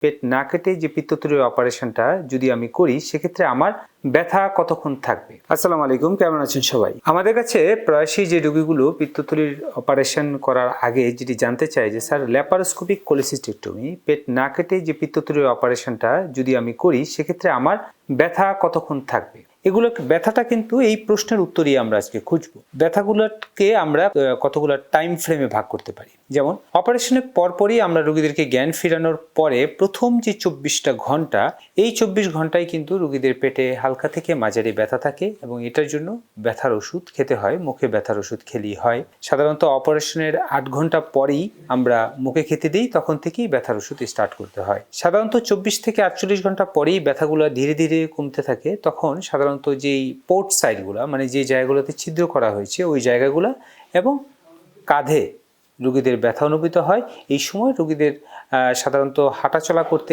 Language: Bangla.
পেট না কেটে যে পিত্ততুরের অপারেশনটা যদি আমি করি, সেক্ষেত্রে আমার ব্যথা কতক্ষণ থাকবে? আসসালামু আলাইকুম, কেমন আছেন সবাই? আমাদের কাছে প্রায়শই যে রোগীগুলো পিত্তথলির অপারেশন করার আগে যেটি জানতে চায় যে, স্যার, ল্যাপারোস্কোপিক কোলিসিস্টেক্টমি, পেট না কেটে যে পিত্তথলির অপারেশনটা যদি আমি করি, সেক্ষেত্রে আমার ব্যথা কতক্ষণ থাকবে? এগুলো ব্যথাটা কিন্তু এই প্রশ্নের উত্তরই আমরা আজকে খুঁজব। ব্যথাগুলোকে আমরা কতগুলো টাইম ফ্রেমে ভাগ করতে পারি? যেমন অপারেশনের পরপরই আমরা রোগীদেরকে জ্ঞান ফেরানোর পরে প্রথম যে চব্বিশটা ঘণ্টা, এই চব্বিশ ঘন্টায় কিন্তু রোগীদের পেটে হালকা থেকে মাঝারি ব্যথা থাকে এবং এটার জন্য ব্যথার ওষুধ খেতে হয়, মুখে ব্যথার ওষুধ খেলেই হয়। সাধারণত অপারেশনের আট ঘণ্টা পরেই আমরা মুখে খেতে দিই, তখন থেকেই ব্যথার ওষুধ স্টার্ট করতে হয়। সাধারণত চব্বিশ থেকে আটচল্লিশ ঘণ্টা পরেই ব্যথাগুলো ধীরে ধীরে কমতে থাকে, তখন সাধারণত যেই পোর্ট সাইডগুলো মানে যে জায়গাগুলোতে ছিদ্র করা হয়েছে, ওই জায়গাগুলো এবং কাঁধে রুগীদের ব্যথা অনুভূত হয়। এই সময় রুগীদের সাধারণত হাঁটাচলা করতে